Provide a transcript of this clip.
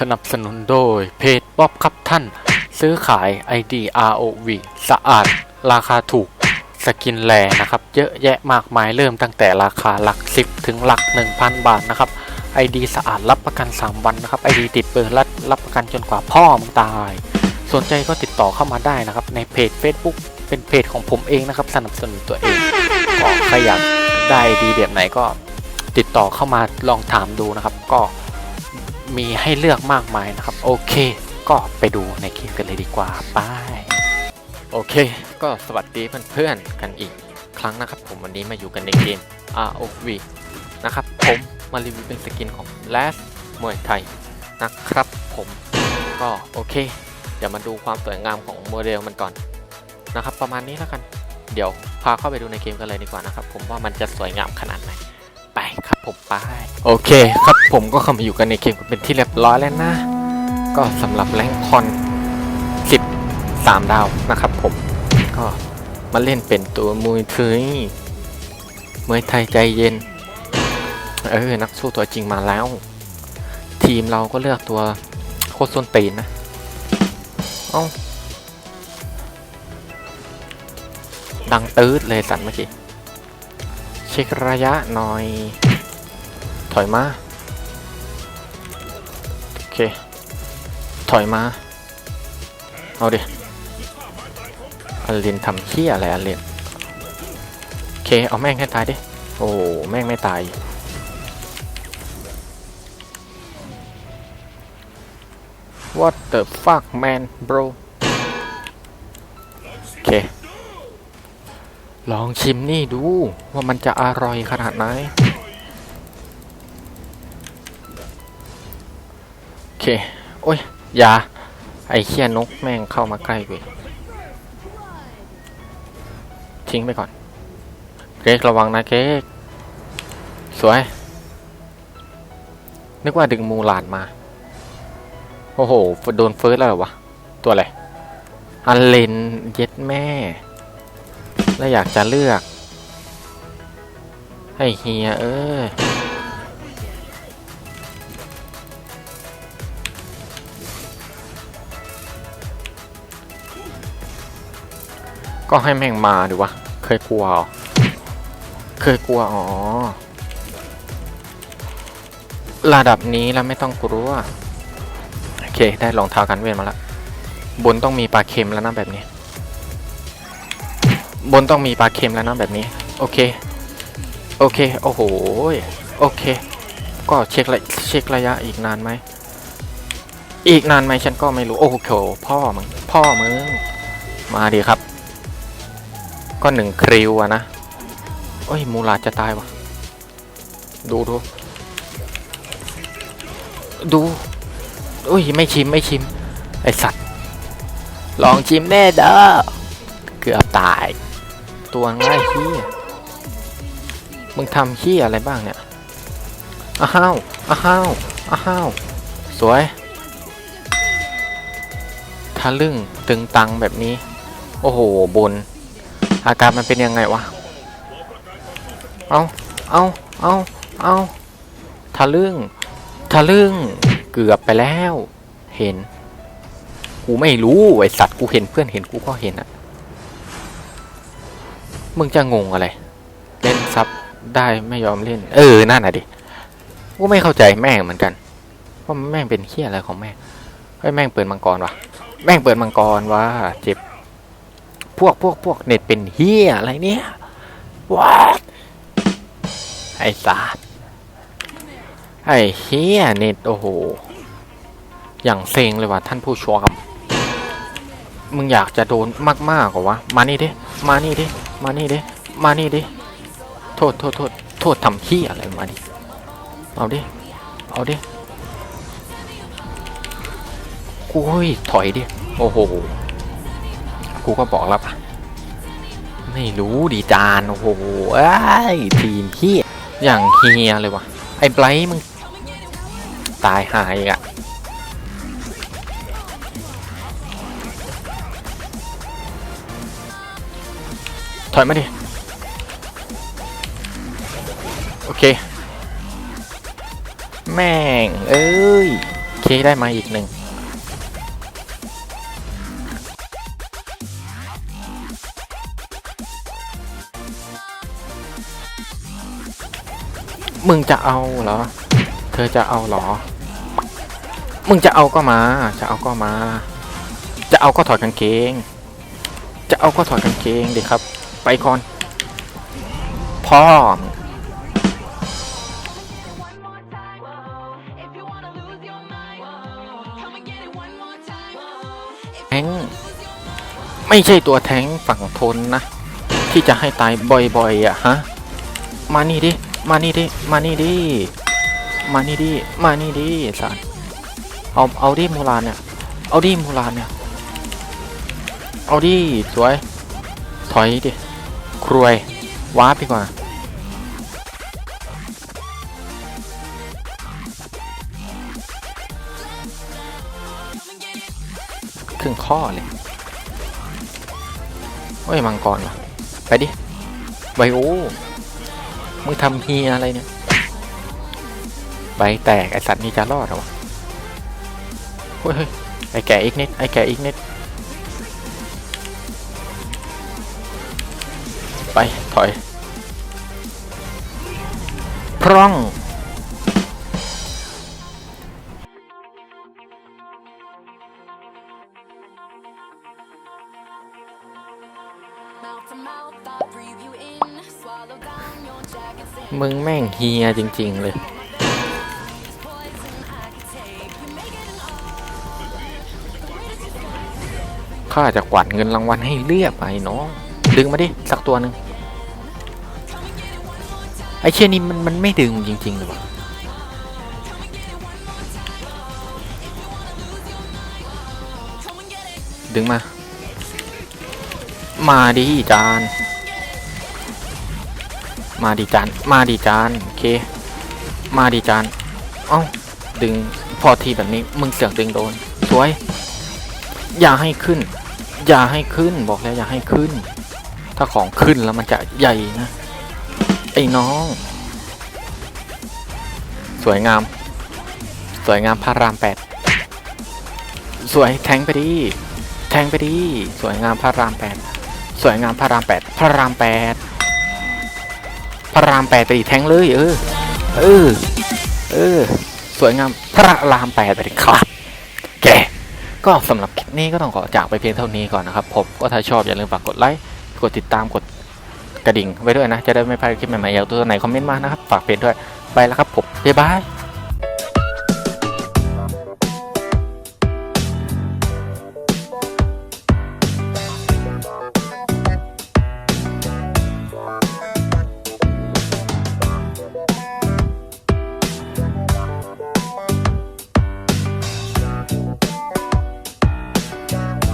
สนับสนุนโดยเพจป๊อบครับท่าน ซื้อขาย ID ROV สะอาด ราคาถูก สกินแลนะครับ เยอะแยะมากมายเริ่มตั้งแต่ราคาหลัก 10 ถึงหลัก 1,000 บาทนะครับ ID สะอาดรับประกัน 3 วันนะครับ ID ติดเบอร์รัดรับประกันจนกว่าพ่อมึงตาย สนใจก็ติดต่อเข้ามาได้นะครับ ในเพจ Facebook เป็นเพจของผมเองนะครับ สนับสนุนตัวเองก็ใครอยากได้ดีแบบไหนก็ติดต่อเข้ามาลองถามดูนะครับ ก็ มีให้เลือกมากมายนะครับ โอเค ก็ไปดูในคลิปกันเลยดีกว่าไปโอเค ก็สวัสดีเพื่อนๆกันอีกครั้งนะครับ ผมวันนี้มาอยู่กันในเกม ROV นะครับ ผมมารีวิวเป็นสกินของ Last มวยไทยนะครับผมก็โอเค เดี๋ยวมาดูความสวยงามของโมเดลมันก่อนนะครับ ประมาณนี้แล้วกัน เดี๋ยวพาเข้าไปดูในเกมกันเลยดีกว่านะครับ ผมว่ามันจะสวยงามขนาดไหนไปครับ ผมไป โอเคครับผมก็เข้ามาอยู่กันในเกมเป็นที่เรียบร้อยแล้วนะ ก็สำหรับแรงคอน10 3ดาวนะครับผม ก็มาเล่นเป็นตัวมวยไทยมวยไทยใจเย็น เออ นักสู้ตัวจริงมาแล้ว ทีมเราก็เลือกตัวโคตรส้นตีนนะเอ้าดังตืดเลยสันเมื่อกี้ เช็คระยะหน่อย ถอยมา โอเค ถอยมา เอาดิอลินทำเขี้ยอะไรอลินโอเค เอาแม่งให้ตายดิ โอ้แม่งไม่ตาย What the fuck man bro โอเค ลองชิมนี่ดูว่ามันจะอร่อยขนาดไหน เคโอ้ยยาไอ้เคี้ยนกแม่งเข้ามาใกล้กูอีกทิ้งไปก่อน เก๊กระวังนะเก๊กสวย นึกว่าดึงมูหลานมา โอ้โห โดนเฟิร์สแล้วเหรอวะ ตัวอะไรอันเลนเย็ดแม่ แล้วอยากจะเลือก ให้เฮียเออ ก็ให้แม่งมาดูวะ เคยกลัวเหรอเคยกลัวอ๋อ ระดับนี้แล้วไม่ต้องกลัว โอเค ได้รองเท้ากันเวทมาแล้วบนต้องมีปลาเค็มแล้วนะแบบนี้ บนต้องมีปลาเค็มแล้วนะแบบนี้ โอเค โอเค โอ้โห โอเค ก็เช็คระเช็คระยะอีกนานไหม อีกนานไหมฉันก็ไม่รู้ โอ้โหพ่อมึง พ่อมึง มาดีครับ ก็หนึ่งคริวอะนะโอ้ย มูลาดจะตายวะดูดู ดูอุ้ย ไม่ชิมไม่ชิม ไอสัตว์ ลองชิมแน่เด้อเกือบตาย ตัวง่ายขี้มึงทำขี้อะไรบ้างเนี่ยอ้าวอ้าวอ้าวสวยทะลึ่งตึงตังแบบนี้ โอ้โหบน อาการมันเป็นยังไงวะ เอาเอาเอาเอาทะลึ่ง ทะลึ่ง เกือบไปแล้ว เห็น กูไม่รู้ไอสัตว์กูเห็นเพื่อนเห็นกูก็เห็นอะมึงจะงงอะไร เล่นซับได้ไม่ยอมเล่น เออ นั่นน่ะดิ กูไม่เข้าใจแม่งเหมือนกัน ว่าแม่งเป็นเฮี้ยอะไรของแม่งเฮ้ยแม่งเปิดมังกรวะแม่งเปิดมังกรวะเจ็บ พวกพวกพวกเน็ตเป็นเฮี้ยอะไรเนี่ยว้าไอ้สัสไอ้เฮี้ยเน็ตโอ้โห อย่างเซ็งเลยว่ะท่านผู้ชมมึงอยากจะโดนมากๆกว่าวะ มานี่ดิมานี่ดิมานี่ดิมานี่ดิโทษโทษโทษโทษทำขี้อะไรมาดิเอาดิเอาดิกูเฮ้ยถอยดิโอ้โห กูก็บอกแล้วปะไม่รู้ดีจาน โอ้โหไอ้ยทีมขี้อย่างเฮียเลยวะไอ้ไบรท์มึง ตายหายอีกะถอยมาดิ โอเค แม่ง เอ้ย เคได้มาอีกหนึ่ง มึงจะเอาเหรอ เธอจะเอาเหรอ มึงจะเอาก็มา จะเอาก็มา จะเอาก็ถอดกางเกง จะเอาก็ถอดกางเกงดิครับ ไปก่อนพ่อแทงไม่ใช่ตัวแทงฝั่งทนนะ ที่จะให้ตายบ่อยๆอะฮะ มานี่ดิ มานี่ดิ มานี่ดิ มานี่ดิ มานี่ดิสารเอา เอาดิมูลานเนี่ย เอาดิมูลานเนี่ย เอาดิสวย ถอยดิ ครวย ว้าร์ปกว่าครึ่งข้อเลย โอ้ย มังกรวะไปดิ ไบโอ มึงทำเฮียอะไรเนี่ย ใบแตก ไอสัตว์นี่จะรอดหรอวะเฮ้ยเฮ้ยไอแก่อีกนิด ไอแก่อีกนิด ไป ถอย พร่อง มึงแม่งเฮียจริง ๆ เลย ข้าจะกวาดเงินรางวัลให้เรียบไปน้อง ดึงมาดิ สักตัวหนึ่งไอเชี่ยนี่มันมันไม่ดึงจริงๆเลยวะดึงมา มาดิจาน มาดิจานมาดิจานโอเค มาดิจานเอ้าดึงพอทีแบบนี้มึงเสือกดึงโดนสวย อย่าให้ขึ้น อย่าให้ขึ้นบอกแล้วอย่าให้ขึ้น ถ้าของขึ้นแล้วมันจะใหญ่นะไอ้น้อง สวยงาม สวยงามพระรามแปดสวยแทงไปดิแทงไปดิสวยงามพระรามแปดสวยงามพระรามแปดพระรามแปด พระรามแปดไปอีกแทงเลย เออ เออ เออ สวยงามพระรามแปดไปเลยครับแกก็สำหรับคลิปนี้ก็ต้องขอจากไปเพียงเท่านี้ก่อนนะครับผมก็ถ้าชอบอย่าลืมฝากกดไลค์กดติดตามกดกระดิ่งไว้ด้วยนะ จะได้ไม่พลาดคลิปใหม่ๆอยากตัวไหนคอมเมนต์มานะครับ ฝากเพจด้วย ไปแล้วครับผมบ๊ายบาย